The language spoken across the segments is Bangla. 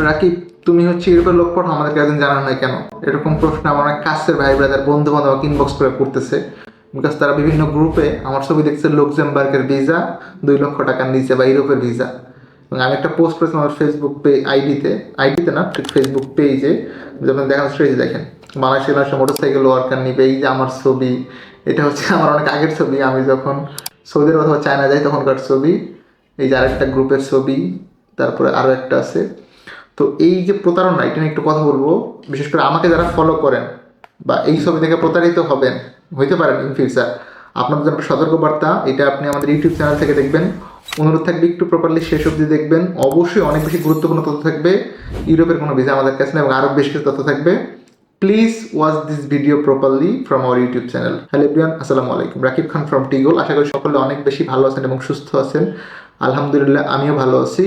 রাকিব, তুমি হচ্ছে ইউরোপের লোক পাঠাও, আমাদেরকে একদিন জানানো নাই কেন? এরকম প্রশ্ন আমার অনেক কাছের ভাই, ব্রাদার বন্ধু বান্ধব ইনবক্স করে করতেছে। বিকজ তারা বিভিন্ন গ্রুপে আমার ছবি দেখছে লুক্সেমবার্গের ভিসা দুই লক্ষ টাকার নিচে বা ইউরোপের ভিসা এবং আমি একটা পোস্ট করেছিলাম আমার ফেসবুক পে আইডিতে আইডিতে না ফেসবুক পেজে যেমন দেখানো যে দেখেন, বাংলাদেশের মোটর সাইকেল ওয়ার্কার নিবে, এই যে আমার ছবি, এটা হচ্ছে আমার অনেক আগের ছবি। আমি যখন সৌদি আরব অথবা চায়না যাই, তখনকার ছবি, এই যে আরেকটা গ্রুপের ছবি, তারপরে আরও একটা আছে। তো এই যে প্রতারণা, এটা নিয়ে একটু কথা বলব। বিশেষ করে আমাকে যারা ফলো করেন বা এই ছবি দেখে প্রতারিত হবেন, হইতে পারেন ইন ফিউচার আপনাদের জন্য সতর্কবার্তা এটা আপনি আমাদের ইউটিউব চ্যানেল থেকে দেখবেন। অনুরোধ থাকবে একটু প্রপারলি শেষ অবধি দেখবেন। অবশ্যই অনেক বেশি গুরুত্বপূর্ণ তথ্য থাকবে। ইউরোপের কোনো ভিসা আমাদের কাছে নেই এবং আরও বেশ কিছু তথ্য থাকবে। Please watch this video properly from our YouTube channel hello everyone আসসালামু আলাইকুম। রাকিব খান ফ্রম টিগোল আশা করি সকলে অনেক বেশি ভালো আছেন এবং সুস্থ আছেন। আলহামদুলিল্লাহ, আমিও ভালো আছি।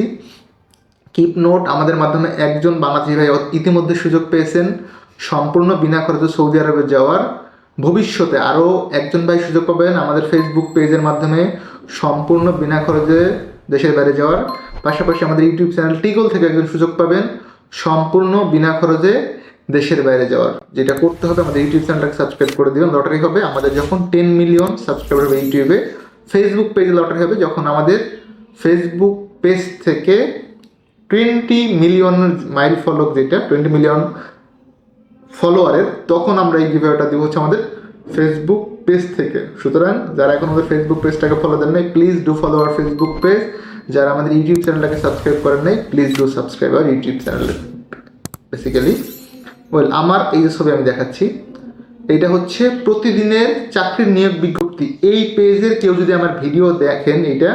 কিপ নোট আমাদের মাধ্যমে একজন বাংলাদেশি ভাই ইতিমধ্যে সুযোগ পেয়েছেন সম্পূর্ণ বিনা খরচে সৌদি আরবে যাওয়ার। ভবিষ্যতে আরও একজন ভাই সুযোগ পাবেন আমাদের ফেসবুক পেজের মাধ্যমে সম্পূর্ণ বিনা খরচে দেশের বাইরে যাওয়ার। পাশাপাশি আমাদের ইউটিউব চ্যানেল টিগল থেকে একজন সুযোগ পাবেন সম্পূর্ণ বিনা খরচে দেশের বাইরে যাওয়ার। যেটা করতে হবে আমাদের ইউটিউব চ্যানেলটাকে সাবস্ক্রাইব করে দিবেন লটারি হবে। আমাদের যখন টেন মিলিয়ন সাবস্ক্রাইবার হবে ইউটিউবে ফেসবুক পেজে লটারি হবে। যখন আমাদের ফেসবুক পেজ থেকে টোয়েন্টি মিলিয়ন মাইল ফলো যেটা, টোয়েন্টি মিলিয়ন ফলোয়ারের, তখন আমরা এই গিভওয়েটা দিব হচ্ছে আমাদের ফেসবুক পেজ থেকে। সুতরাং যারা এখন আমাদের ফেসবুক পেজটাকে ফলো দেন নাই please do follow our Facebook page যারা আমাদের ইউটিউব চ্যানেলটাকে সাবস্ক্রাইব করেন নাই please do subscribe our YouTube channel basically well আমার এই ছবি আমি দেখাচ্ছি, এটা হচ্ছে প্রতিদিনের চাকরির নিয়োগ বিজ্ঞপ্তি। এই পেজের কেউ যদি আমার ভিডিও দেখেন, এটা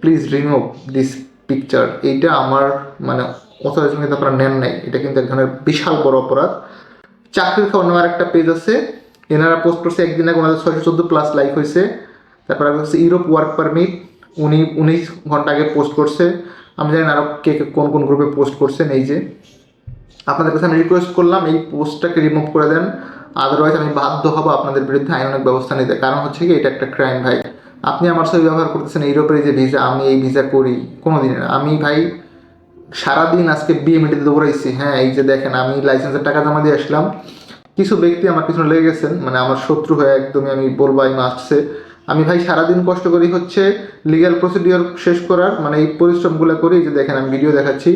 প্লিজ রিমুভ দিস পিকচার এইটা আমার মানে অথরাইজেশন কিন্তু আপনারা নেন নাই। এটা কিন্তু এক ধরনের বিশাল বড় অপরাধ। চাকরির খবর নেওয়ার একটা পেজ আছে। এনারা পোস্ট করছে একদিন আগে ওনাদের ছয়শো চোদ্দ প্লাস লাইক হয়েছে। তারপর হচ্ছে ইউরোপ ওয়ার্ক পারমিট উনি উনিশ ঘণ্টা আগে পোস্ট করছে। আমি জানি আরও কে কে কোন কোন গ্রুপে পোস্ট করছেন, এই যে। আপনাদের কাছে আমি রিকোয়েস্ট করলাম, এই পোস্টটাকে রিমুভ করে দেন। আদারওয়াইজ আমি বাধ্য হব আপনাদের বিরুদ্ধে আইনানুক ব্যবস্থা নিতে। কারণ হচ্ছে কি, এটা একটা ক্রাইম ভাই। আপনি আমার সাথে ব্যবহার করতেছেন ইউরোপের যে ভিসা আমি এই ভিসা করি। কোনো দিন আমি ভাই, সারাদিন আজকে বিএমএটিতে দৌড়াইছি। হ্যাঁ এই যে দেখেন, আমি লাইসেন্সের টাকা জমা দিয়ে আসলাম। কিছু ব্যক্তি আমার পিছনে লেগে গেছেন। মানে আমার শত্রু হয়ে একদমই আমি বলব, আমি আসছে। আমি ভাই সারাদিন কষ্ট করি হচ্ছে লিগ্যাল প্রসিডিওর শেষ করার। মানে এই পরিশ্রমগুলো করি যে দেখেন, আমি ভিডিও দেখাচ্ছি।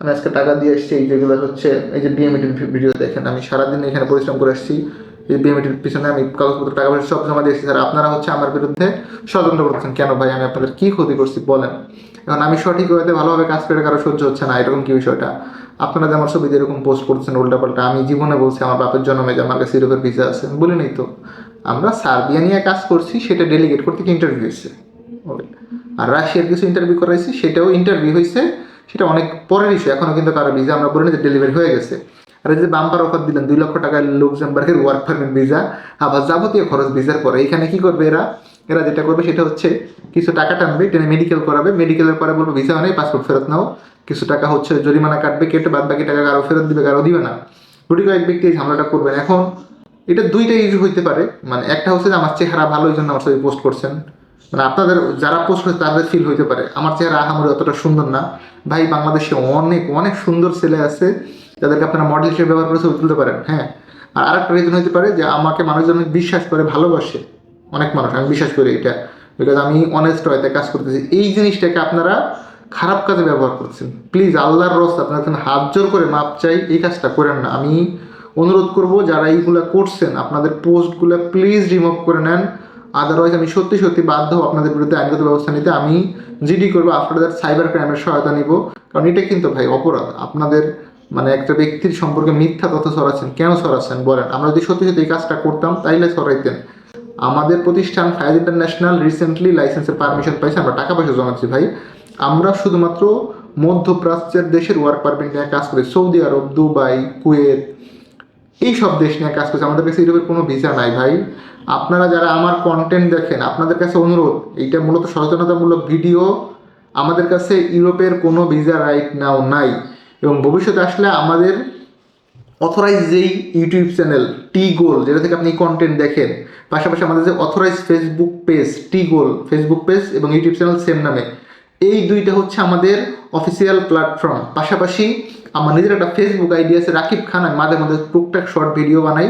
আমি আজকে টাকা দিয়ে এসেছি এই যেগুলো হচ্ছে, এই যে বিএমএটির ভিডিও দেখেন, আমি সারাদিন এখানে পরিশ্রম করে আসছি। বিএমএটির পিছনে আমি কাগজপত্র, টাকা পয়সা সব জমা দিয়েছি। স্যার, আপনারা হচ্ছে আমার বিরুদ্ধে ষড়যন্ত্র করছেন কেন ভাই? আমি আপনাদের কী ক্ষতি করছি বলেন। এখন আমি সঠিক ওয়েতে ভালোভাবে কাজ করে কারও সহ্য হচ্ছে না, এরকম কি বিষয়টা? আপনারা যে আমার ছবি দিয়ে এরকম পোস্ট করছেন উল্টাপাল্টা, আমি জীবনে বলছি, আমার বাপের জন্মে যে আমার কাছে ইউরোপের ভিসা আছে বলি নাই তো। আমরা সার্বিয়া নিয়ে কাজ করছি, সেটা ডেলিগেট করতে ইন্টারভিউ হয়েছে। আর রাশিয়ার কিছু ইন্টারভিউ করাইছি, সেটাও ইন্টারভিউ হয়েছে, সেটা অনেক পরের ইস্যু এখনও কিন্তু কারও ভিসা আমরা বলি না যে ডেলিভারি হয়ে গেছে। আর এই যে বাম্পার অফার দিলেন, দুই লক্ষ টাকার লুক্সেমবার্গের ওয়ার্ক পারমিট ভিসা আবার যাবতীয় খরচ ভিসার পরে। এখানে কি করবে এরা? এরা যেটা করবে সেটা হচ্ছে কিছু টাকা টানবে, টেনে মেডিকেল করাবে। মেডিকেলের পরে বলবে ভিসা নেই পাসপোর্ট ফেরত নাও। কিছু টাকা হচ্ছে জরিমানা কাটবে, কেটে বাদ বাকি টাকা কারও ফেরত দিবে, কারও দিবে না। গুটি কয়েক ব্যক্তি এই ঝামেলাটা করবেন। এখন এটা দুইটা ইস্যু হইতে পারে। মানে একটা হচ্ছে যে আমার চেহারা ভালো, এই জন্য আমার ছবি পোস্ট করছেন। মানে আপনাদের, যারা পোস্ট করছে তাদের ফিল হইতে পারে। আমার চেহারা আহামরি অতটা সুন্দর না। ভাই, বাংলাদেশে অনেক অনেক সুন্দর ছেলে আছে। যাদেরকে আপনারা মডেল হিসেবে ব্যবহার করে ছবি তুলতে পারেন হ্যাঁ। আর আরেকটা রিজন হতে পারে যে আমাকে মানুষজন অনেক বিশ্বাস করে, ভালোবাসে। অনেক মানুষ, আমি বিশ্বাস করি এটা। বিকজ আমি অনেস্ট হয়তে কাজ করতেছি। এই জিনিসটাকে আপনারা খারাপ কাজে ব্যবহার করছেন প্লিজ আল্লাহর রস আপনার এখানে হাত জোর করে মাপ চাই, এই কাজটা করেন না। আমি অনুরোধ করব, যারা এইগুলো করছেন, আপনাদের পোস্টগুলো প্লিজ রিমুভ করে নেন। আদারওয়াইজ আমি সত্যি সত্যি বাধ্য হব আপনাদের বিরুদ্ধে আইনগত ব্যবস্থা নিতে। আমি জিডি করব আফটার দ্যাট সাইবার ক্রাইমের সহায়তা নিব। কারণ এটা কিন্তু ভাই অপরাধ। আপনাদের মানে একটা ব্যক্তির সম্পর্কে মিথ্যা তথ্য ছড়াচ্ছেন, কেন ছড়াচ্ছেন বলেন। আমরা যদি সত্যি সত্যি এই কাজটা করতাম, তাইলে ছড়াইতেন। আমাদের প্রতিষ্ঠান ফায়ার ইন্টারন্যাশনাল রিসেন্টলি লাইসেন্সের পারমিশন পাইছে, আমরা টাকা পয়সা জমাচ্ছি ভাই। আমরা শুধুমাত্র মধ্যপ্রাচ্যের দেশের ওয়ার্ক পারমিট নিয়ে কাজ করি, সৌদি আরব, দুবাই, কুয়েত এই সব দেশ নিয়ে কাজ করছে। আমাদের কাছে ইউরোপের কোনো ভিসা নাই ভাই। আপনারা যারা আমার কন্টেন্ট দেখেন, আপনাদের কাছে অনুরোধ, এইটা মূলত সচেতনতামূলক ভিডিও। আমাদের কাছে ইউরোপের কোনো ভিসা রাইট নাও নাই। এবং ভবিষ্যতে আসলে আমাদের অথরাইজ যেই ইউটিউব চ্যানেল টি গোল যেটা থেকে আপনি কন্টেন্ট দেখেন, পাশাপাশি আমাদের যে অথরাইজ ফেসবুক পেজ টি গোল ফেসবুক পেজ এবং ইউটিউব চ্যানেল সেম নামে। এই দুইটা হচ্ছে আমাদের অফিসিয়াল প্ল্যাটফর্ম পাশাপাশি আমার নিজের একটা ফেসবুক আইডি আছে, রাকিব খান, আমি মাঝে মাঝে টুকটাক শর্ট ভিডিও বানাই।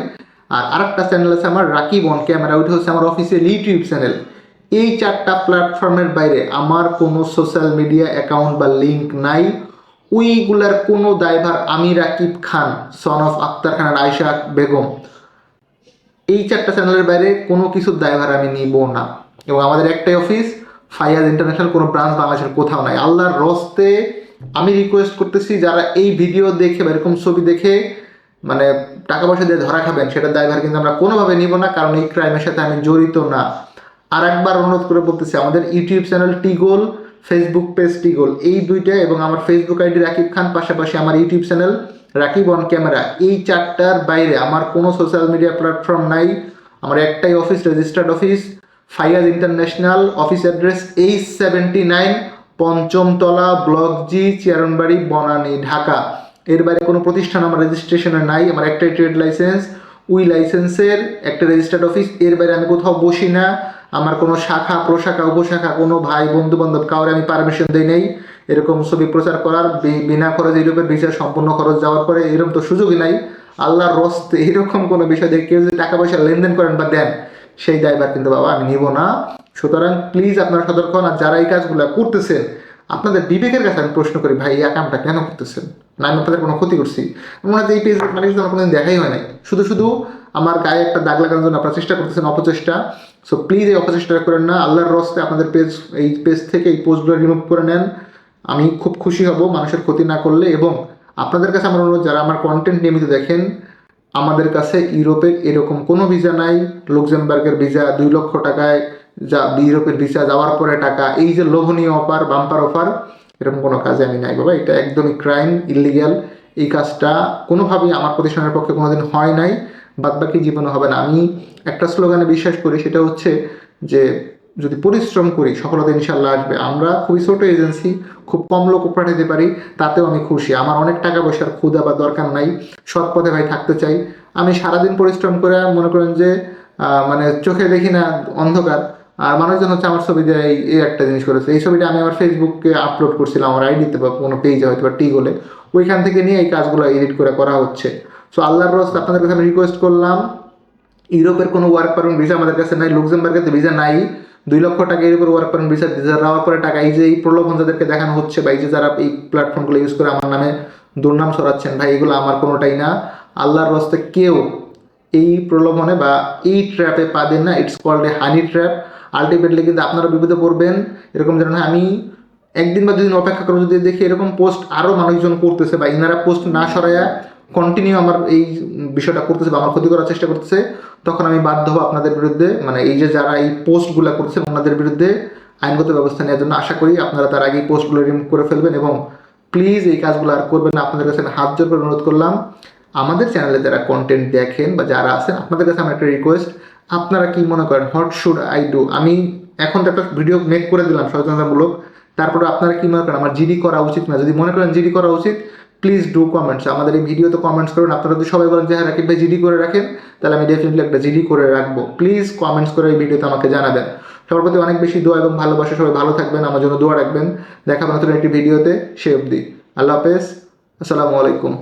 আর আরেকটা চ্যানেল আছে আমার, রাকিব অন ক্যামেরা ওইটা হচ্ছে আমার অফিসিয়াল ইউটিউব চ্যানেল এই চারটা প্ল্যাটফর্মের বাইরে আমার কোনো সোশ্যাল মিডিয়া অ্যাকাউন্ট বা লিঙ্ক নাই। ওইগুলার কোনো দায়ভার আমির আকিব খান সন অফ আক্তার খান আর আয়শা বেগম, এই চারটা চ্যানেলের বাইরে কোনো কিছুর দায়ভার আমি নিব না। এবং আমাদের একটাই অফিস ফাইয়াজ ইন্টারন্যাশনাল কোনো ব্রাঞ্চ বাংলাদেশের কোথাও নাই। আল্লাহর রস্তে আমি রিকোয়েস্ট করতেছি, যারা এই ভিডিও দেখে বা এরকম ছবি দেখে মানে টাকা পয়সা দিয়ে ধরা খাবেন, সেটা দায়ভার কিন্তু আমরা কোনোভাবে নিব না, কারণ এই ক্রাইমের সাথে আমি জড়িত না। আর একবার অনুরোধ করে বলতেছি, আমাদের ইউটিউব চ্যানেল টিগোল ফেসবুক পেজ টিগোল এই দুইটা এবং আমার ফেসবুক আইডি রাকিব খান, পাশাপাশি আমার YouTube channel Rakib on camera এই চারটার বাইরে আমার কোনো সোশ্যাল মিডিয়া প্ল্যাটফর্ম নাই। আমার একটাই office registered office Faiyaz International office address H seventy nine পঞ্চমতলা block G Chairmanbari Banani Dhaka এর বাইরে কোনো প্রতিষ্ঠান আমার রেজিস্ট্রেশনে নাই। আমার একটাই ট্রেড লাইসেন্স উই লাইসেন্সের একটা রেজিস্টার্ড অফিস এর বাইরে আমি কোথাও বসি না। আমার কোনো শাখা, প্রশাখা, উপশাখা, কোনো ভাই বন্ধু বান্ধব কাউরে আমি পারমিশন দিই নেই। এরকম ছবি প্রচার করার বিনা খরচে ইউরোপের ভিসা সম্পূর্ণ খরচ যাওয়ার পরে এরকম তো সুযোগই নাই। আল্লাহর রস্তে এরকম কোনো বিষয় দিয়ে কেউ যদি টাকা পয়সা লেনদেন করেন বা দেন, সেই দায়ভার কিন্তু বাবা আমি নিব না। সুতরাং প্লিজ আপনারা সতর্ক হন আর যারা এই কাজগুলো করতেছেন আপনাদের বিবেকের কাছে আমি প্রশ্ন করি, ভাই, এই কামটা কেন করতেছেন না, আমি আপনাদের কোনো ক্ষতি করছি। মনে হয় এই পেজ মানে কিছু আমার কোনোদিন দেখাই হয় নাই। শুধু শুধু আমার গায়ে একটা দাগ লাগানোর জন্য আপনারা চেষ্টা করতেছেন অপচেষ্টা। সো প্লিজ এই অপচেষ্টা করেন না। আল্লাহর রস্তে আপনাদের পেজ এই পেজ থেকে এই পোস্টগুলো রিমুভ করে নেন। আমি খুব খুশি হব মানুষের ক্ষতি না করলে এবং আপনাদের কাছে আমার অনুরোধ, যারা আমার কন্টেন্ট নিয়মিত দেখেন, আমাদের কাছে ইউরোপের এরকম কোনো ভিসা নাই। লুক্সেমবার্গের ভিসা দুই লক্ষ টাকায় যা ইউরোপের ভিসা যাওয়ার পরে টাকা, এই যে লোভনীয় অফার বাম্পার অফার এরকম কোনো কাজে আমি নাই বাবা। এটা একদমই ক্রাইম ইলিগ্যাল এই কাজটা কোনোভাবেই আমার প্রতিষ্ঠানের পক্ষে কোনোদিন হয় নাই, বাদবাকি জীবনে হবে না। আমি একটা স্লোগানে বিশ্বাস করি, সেটা হচ্ছে যে যদি পরিশ্রম করি, সফলতা ইনশাল্লাহ আসবে। আমরা খুবই ছোট এজেন্সি খুব কম লোক পাঠাতে পারি, তাতেও আমি খুশি। আমার অনেক টাকা পয়সার ক্ষুদা বা দরকার নাই, সৎ পথে ভাই থাকতে চাই। আমি সারাদিন পরিশ্রম করে মনে করেন যে মানে চোখে দেখি না অন্ধকার। আর মানুষজন হচ্ছে আমার ছবি দিয়ে এই- একটা জিনিস করেছে। এই ছবিটা আমি আমার ফেসবুকে আপলোড করছিলাম আমার আইডিতে বা কোনো পেজে হয়তো বা টি হলে ওইখান থেকে নিয়ে এই কাজগুলো এডিট করে করা হচ্ছে। সো আল্লাহর রস আপনাদের কাছে আমি রিকোয়েস্ট করলাম, ইউরোপের কোনো ওয়ার্ক পারমিট ভিসা আমাদের কাছে নাই লুক্সেমবার্গের তো ভিসা নাই। দুই লক্ষ টাকা ইউরোপের ওয়ার্ক পারমিট ভিসা ভিসা দেওয়ার পরে টাকা এই যে এই প্রলোভন যাদেরকে দেখানো হচ্ছে বা এই যে যারা এই প্ল্যাটফর্মগুলো ইউজ করে আমার নামে দুর্নাম সরাচ্ছেন ভাই, এগুলো আমার কোনোটাই না। আল্লাহর রস্তে কেউ এই প্রলোভনে বা এই ট্র্যাপে পা দেন না it's called a honey trap ultimately কিন্তু আপনারা বিপদে পড়বেন। এরকম যেন আমি একদিন বা দুদিন অপেক্ষা করব, যদি দেখি এরকম পোস্ট আরও মানুষজন করতেছে বা ইনারা পোস্ট না সরাইয়া কন্টিনিউ আমার এই বিষয়টা করতেছে বা আমার ক্ষতি করার চেষ্টা করতেছে, তখন আমি বাধ্য হব আপনাদের বিরুদ্ধে মানে এই যে যারা এই পোস্টগুলো করছে ওনাদের বিরুদ্ধে আইনগত ব্যবস্থা নেওয়ার জন্য আশা করি আপনারা তার আগে পোস্টগুলো রিমুভ করে ফেলবেন এবং প্লিজ এই কাজগুলো আর করবেন না। আপনাদের কাছে হাত জোর করে অনুরোধ করলাম। আমাদের চ্যানেলে যারা কন্টেন্ট দেখেন বা যারা আছেন, আপনাদের কাছে আমার একটা রিকোয়েস্ট আপনারা কি মনে করেন হোয়াট শুড আই ডু আমি এখন তো একটা ভিডিও মেক করে দিলাম সচেতনতামূলক। তারপরে আপনারা কি মনে করেন, আমার জিডি করা উচিত না? যদি মনে করেন জিডি করা উচিত প্লিজ ডু কমেন্টস আমাদের এই ভিডিওতে কমেন্টস করুন। আপনারা যদি সবাই বলেন যে হ্যাঁ রাকিব ভাই জিডি করে রাখেন, তাহলে আমি ডেফিনেটলি একটা জিডি করে রাখব। প্লিজ কমেন্টস করে এই ভিডিওতে আমাকে জানাবেন। সবার প্রতি অনেক বেশি দোয়া এবং ভালোবাসা। সবাই ভালো থাকবেন, আমার জন্য দোয়া রাখবেন। দেখা হবে নতুন একটি ভিডিওতে সে অবধি। আল্লাহ হাফেজ। আসসালামু আলাইকুম।